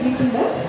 എഴുതിയിട്ടുണ്ട്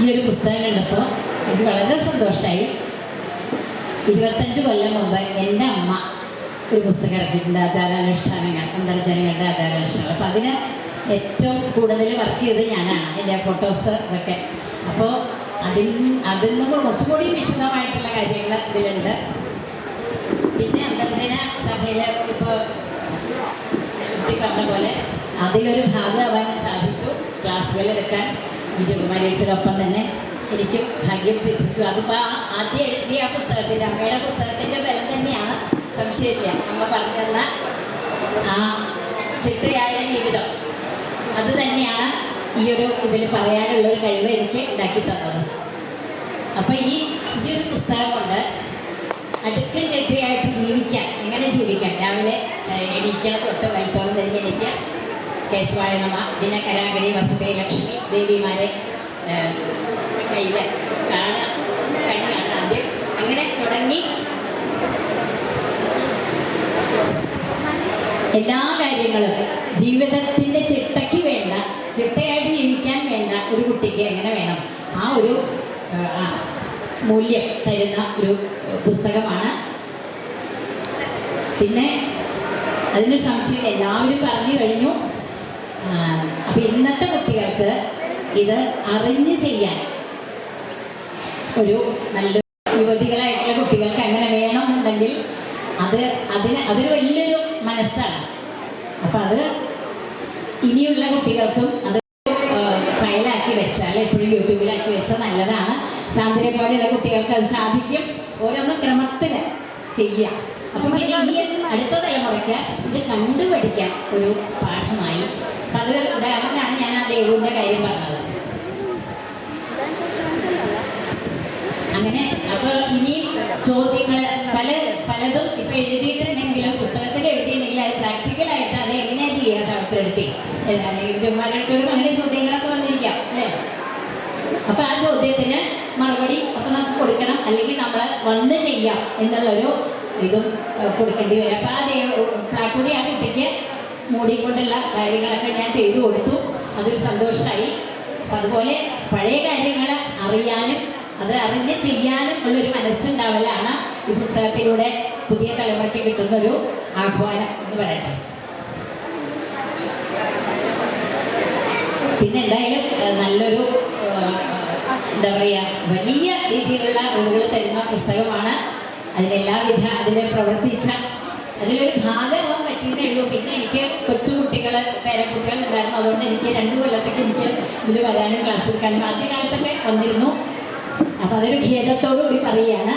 ഈ ഒരു പുസ്തകം കണ്ടപ്പോൾ എനിക്ക് വളരെ സന്തോഷമായി ഇരുപത്തഞ്ച് കൊല്ലം മുമ്പ് എന്റെ അമ്മ ഒരു പുസ്തകം ഇറക്കിയിട്ടുണ്ട് ആചാരാനുഷ്ഠാനങ്ങൾ അന്തർജനങ്ങളുടെ ആചാരാനുഷ്ഠാനങ്ങൾ. അപ്പോൾ അതിന് ഏറ്റവും കൂടുതൽ വർക്ക് ചെയ്തത് ഞാനാണ് എന്റെ ഫോട്ടോസ് ഒക്കെ. അപ്പോൾ അതിൽ അതിൽ നിന്ന് കുറച്ചുകൂടി വിശദമായിട്ടുള്ള കാര്യങ്ങൾ ഇതിലുണ്ട്. പിന്നെ അന്തർജന സഭയിൽ ഇപ്പോൾ കുട്ടി പറഞ്ഞ പോലെ അതിലൊരു ഭാഗമാവാൻ സാധിച്ചു ക്ലാസ്സുകളിലെടുക്കാൻ വിജയകുമാരിയുടെ തന്നെ എനിക്ക് ഭാഗ്യം സിദ്ധിച്ചു. അതിപ്പോൾ ആദ്യം എഴുതിയ ആ പുസ്തകത്തിന്റെ അമ്മയുടെ പുസ്തകത്തിന്റെ ബലം തന്നെയാണ്. സംശയമില്ല. അമ്മ പറഞ്ഞു തന്ന ആ ചിട്ടയായ ജീവിതം. അത് തന്നെയാണ് ഈ ഒരു ഇതിൽ പറയാനുള്ള ഒരു കഴിവ് എനിക്ക് ഉണ്ടാക്കി തന്നത്. അപ്പം ഈ ഈ ഒരു പുസ്തകം കൊണ്ട് അടുക്കൻ ചിട്ടയായിട്ട് ജീവിക്കാൻ എങ്ങനെ ജീവിക്കാം? രാവിലെ എണീക്കണം തൊട്ട് തിരിഞ്ഞ് എണീക്കുക കേശവായ നമ. ദിനകരാഗരി വസതി ലക്ഷ്മി ദേവിമാരെ കയ്യിൽ കാണുക. കണ്ണിയാണ് ആദ്യം. അങ്ങനെ തുടങ്ങി. എല്ലാ കാര്യങ്ങളും ജീവിതത്തിന്റെ ചിട്ടയ്ക്ക് വേണ്ട ചിട്ടയായിട്ട് ജീവിക്കാൻ വേണ്ട ഒരു കുട്ടിക്ക് എങ്ങനെ വേണം? ആ ഒരു മൂല്യം തരുന്ന ഒരു പുസ്തകമാണ്. പിന്നെ അതിനൊരു സംശയം എല്ലാവരും പറഞ്ഞു കഴിഞ്ഞു. അപ്പം ഇന്നത്തെ കുട്ടികൾക്ക് ഇത് അറിഞ്ഞു ചെയ്യാൻ ഒരു നല്ല യുവതികളായിട്ടുള്ള കുട്ടികൾക്ക് അങ്ങനെ വേണമെന്നുണ്ടെങ്കിൽ അത് അതിന് അതൊരു വലിയൊരു മനസ്സാണ്. അപ്പം അത് ഇനിയുള്ള കുട്ടികൾക്കും അത് ഫയലാക്കി വെച്ചാൽ എപ്പോഴും യൂട്യൂബിലാക്കി വെച്ചാൽ നല്ലതാണ്. സാന്ത്വനെ പോലെയുള്ള കുട്ടികൾക്ക് അത് സാധിക്കും. ഓരോന്ന് ക്രമത്തിൽ ചെയ്യാം. അപ്പം അടുത്ത തലമുറയ്ക്ക് ഇത് കണ്ടുപഠിക്കാൻ ഒരു പാഠമായി അപ്പം അത് ഉദാഹരണമാണ് ഞാൻ ആ ദേവുവിന്റെ കാര്യം പറഞ്ഞത്. അങ്ങനെ അപ്പോൾ ഇനി ചോദ്യങ്ങൾ പല പലതും ഇപ്പൊ എഴുതിയിട്ടുണ്ടെങ്കിലും പുസ്തകത്തിൽ എഴുതിയില്ലെങ്കിൽ അത് പ്രാക്ടിക്കലായിട്ട് അത് എങ്ങനെയാ ചെയ്യുക ശാസ്ത്രമെടുത്തി ചുമ്മാനായിട്ടൊരു അങ്ങനെ ചോദ്യങ്ങളൊക്കെ വന്നിരിക്കാം അല്ലേ? അപ്പൊ ആ ചോദ്യത്തിന് മറുപടി അപ്പൊ നമുക്ക് കൊടുക്കണം. അല്ലെങ്കിൽ നമ്മൾ വന്ന് ചെയ്യാം എന്നുള്ളൊരു ഇതും കൊടുക്കേണ്ടി വരും. അപ്പൊ ആ ഫ്ലാക്കൂടി ആ കുട്ടിക്ക് മൂടിക്കൊണ്ടുള്ള കാര്യങ്ങളൊക്കെ ഞാൻ ചെയ്തു കൊടുത്തു. അതൊരു സന്തോഷമായി അപ്പം അതുപോലെ പഴയ കാര്യങ്ങൾ അറിയാനും അത് അറിഞ്ഞ് ചെയ്യാനും ഉള്ളൊരു മനസ്സുണ്ടാവലാണ് ഈ പുസ്തകത്തിലൂടെ പുതിയ തലമുറയ്ക്ക് കിട്ടുന്നൊരു ആഹ്വാനം എന്ന് പറയട്ടെ. പിന്നെ എന്തായാലും നല്ലൊരു എന്താ പറയുക വലിയ രീതിയിലുള്ള അറിവുകൾ തരുന്ന പുസ്തകമാണ്. അതിനെല്ലാവിധ അതിനെ പ്രവർത്തിച്ച അതിലൊരു ഭാഗമാവാൻ പറ്റിയതേ ഉള്ളൂ. പിന്നെ എനിക്ക് കൊച്ചുകുട്ടികളെ പേരക്കുട്ടികൾ ഉണ്ടായിരുന്നു. അതുകൊണ്ട് എനിക്ക് രണ്ട് കൊല്ലത്തേക്ക് എനിക്ക് ഇതിൽ വരാനും ക്ലാസ് എടുക്കാനും ആദ്യകാലത്തൊക്കെ വന്നിരുന്നു. അപ്പം അതൊരു ഖേദത്തോടു കൂടി പറയുകയാണ്.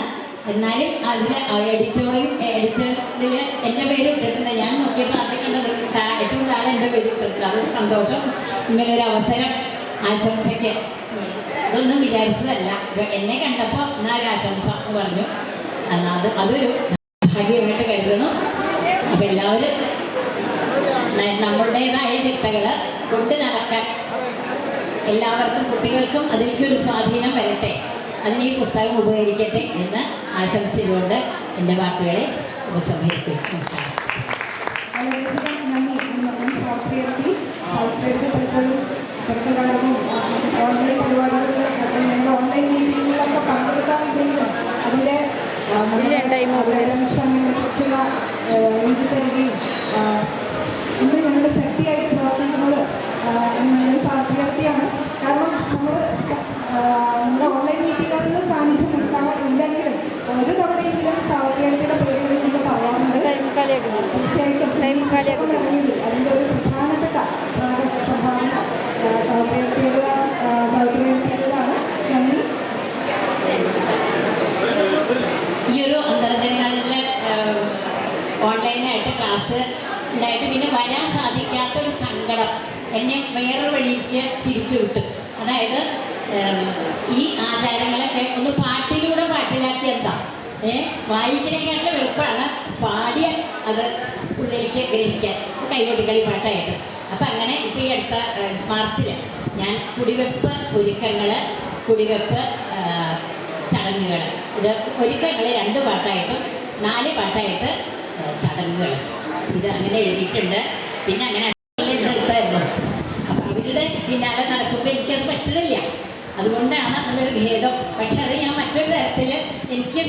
എന്നാലും അതിൽ എഡിറ്റോറിയം എഡിറ്ററിൽ എന്റെ പേര് ഇട്ടിട്ടുണ്ട്. ഞാൻ നോക്കിയപ്പോൾ ആദ്യം കണ്ടത് ഏറ്റവും താഴെ എന്റെ പേര് ഇട്ടിട്ടുണ്ട്. അതൊരു സന്തോഷം. ഇങ്ങനൊരു അവസരം ആശംസയ്ക്ക്. അതൊന്നും വിചാരിച്ചതല്ല. എന്നെ കണ്ടപ്പോൾ എന്നാലും ആശംസ എന്ന് പറഞ്ഞു. അത് അതൊരു ഭാഗ്യമായിട്ട് ചിട്ടകൾ കൊണ്ടു നടക്കാൻ എല്ലാവർക്കും കുട്ടികൾക്കും അതിലേക്കൊരു സ്വാധീനം വരട്ടെ അതിന് ഈ പുസ്തകം ഉപകരിക്കട്ടെ എന്ന് ആശംസിച്ചുകൊണ്ട് എന്റെ വാക്കുകളെ ഉപസംഹരിക്കും ഇന്ന് ഞങ്ങളുടെ മന്ത്രാലയം അതിന്റെ ഒരു പ്രധാനപ്പെട്ട ഭാഗ സംഭാവന സഹപ്രവർത്തിക്കുക സഹപ്രവർത്തിക്കുന്നതാണ് നന്ദി ഈ ഒരു അന്തർജനങ്ങളിൽ ഓൺലൈനായിട്ട് ക്ലാസ് ഉണ്ടായിട്ട് പിന്നെ വരാൻ സാധിക്കാത്തൊരു സങ്കടം എന്നെ വേറൊരു വഴിക്ക് തിരിച്ചു വിട്ടു അതായത് ഈ ആചാരങ്ങളൊക്കെ ഒന്ന് പാട്ടിലൂടെ പാട്ടിലാക്കി എന്താ? വായിക്കണേക്കാട്ടിലും എളുപ്പമാണ് പാടിയ അത് ഉള്ളിലേക്ക് ഗ്രഹിക്കാൻ കൈകൊട്ടിക്കളി പാട്ടായിട്ട്. അപ്പം അങ്ങനെ ഇപ്പം ഈ അടുത്ത മാർച്ചിൽ ഞാൻ കുടിവെപ്പ് ഒരുക്കങ്ങൾ കുടിവെപ്പ് ചടങ്ങുകൾ ഇത് ഒരുക്കങ്ങൾ രണ്ട് പാട്ടായിട്ടും നാല് പാട്ടായിട്ട് ചടങ്ങുകൾ ഇത് അങ്ങനെ എഴുതിയിട്ടുണ്ട്. പിന്നെ അങ്ങനെ എടുത്തായിരുന്നു അപ്പം അവരുടെ പിന്നാലെ നടക്കുമ്പോൾ എനിക്കത് പറ്റണില്ല. അതുകൊണ്ടാണ് നല്ലൊരു ഭേദം പക്ഷെ അത് ഞാൻ മറ്റൊരു തരത്തിൽ എനിക്ക്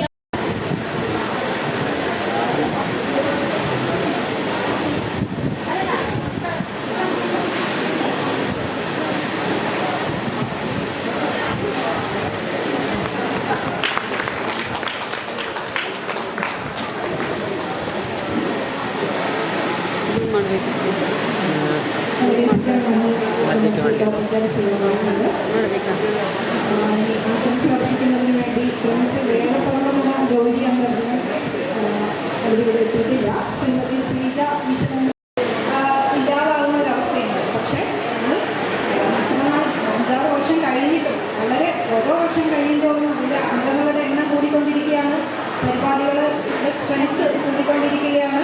എണ്ണം കൂടിക്കൊണ്ടിരിക്കുകയാണ് പരിപാടികളുടെ സ്ട്രെങ്ത് കൂടിക്കൊണ്ടിരിക്കുകയാണ്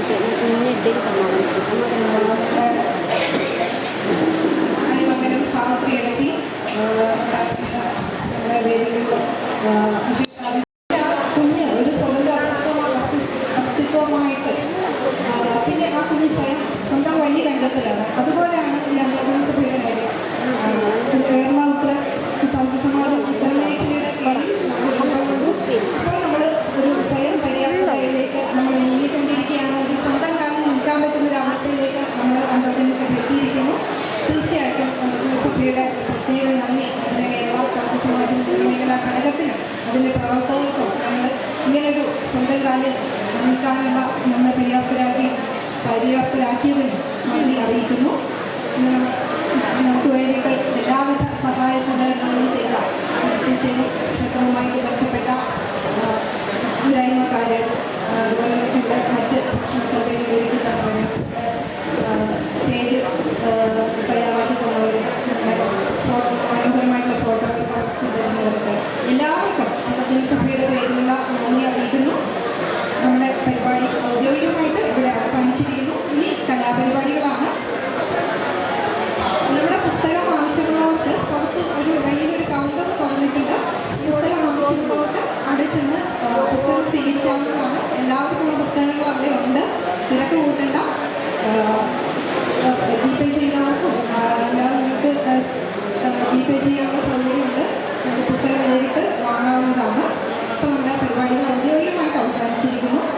எனக்கு இன்னும் தெரிய பண்ணுவாங்க കാലിൽ നിൽക്കാനുള്ള നമ്മളെ പര്യാപ്തരാക്കി പര്യാപ്തരാക്കിയതിന് നന്ദി അറിയിക്കുന്നു. നമുക്ക് വേണ്ടിയിട്ട് എല്ലാവിധ സഹായ സഹകരണങ്ങളും ചെയ്ത കുട്ടിശ്ശേരി ക്ഷേത്രവുമായിട്ട് ബന്ധപ്പെട്ട ഇല്ലായ്മക്കാർ അതുപോലെ ഇവിടെ മറ്റ് തന്നവർ സ്റ്റേജ് തയ്യാറാക്കി തന്നവർ നമ്മുടെ ഫോട്ടോ മനോഹരമായിട്ടുള്ള ഫോട്ടോകൾ പകർത്തി തരുന്നവർക്ക് എല്ലാവർക്കും അന്നത്തെ സഭയുടെ പേരിലുള്ള നന്ദി അറിയിക്കുന്നു നമ്മുടെ പരിപാടി ഔദ്യോഗികമായിട്ട് ഇവിടെ അവസാനിച്ചിരിക്കുന്നു ഇനി കലാപരിപാടികളാണ് നമ്മുടെ പുസ്തകം ആവശ്യമുള്ളവർക്ക് പുറത്ത് ഒരു കയ്യിൽ ഒരു കൗണ്ടർ തുറന്നിട്ടുണ്ട് പുസ്തകം ആവശ്യമുള്ളവർക്ക് ആ, പുസ്തകം സ്വീകരിക്കാവുന്നതാണ് എല്ലാവർക്കുള്ള പുസ്തകങ്ങൾ അവിടെ ഉണ്ട്. തിരക്ക് കൂട്ടണ്ട. ജിപേ ചെയ്യുന്നവർക്കും ആ, അല്ലാതെ നിങ്ങൾക്ക് ജിപേ ചെയ്യാനുള്ള സൗകര്യമുണ്ട്. നമുക്ക് പുസ്തകം നേരിട്ട് വാങ്ങാവുന്നതാണ്. അപ്പോൾ നമ്മുടെ പരിപാടികൾ ഔദ്യോഗികമായിട്ട് അവസാനിച്ചിരിക്കുന്നു.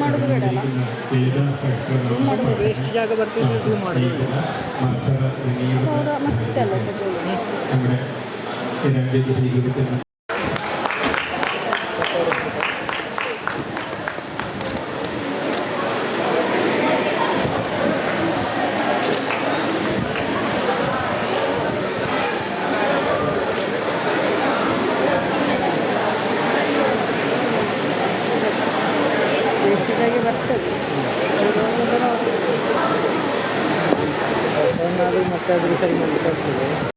നടന്നുകൊണ്ടിരിക്കുന്ന ലളിത സഹസ്രനാമ ಮಾಡಿದ್ರೆ ಎಷ್ಟು ಜಾಗ ಬರ್ತೀವಿ ಇದು ಮಾಡಿದ್ರೆ മാധവ ಮತ್ತೆ ಅಲ್ಲ ಹಾಗಾಗಿ ಬರ್ತದೆ. ಮತ್ತೆ ಮತ್ತಾದರೂ ಸರಿ ಮಾಡಿ ಬರ್ತದೆ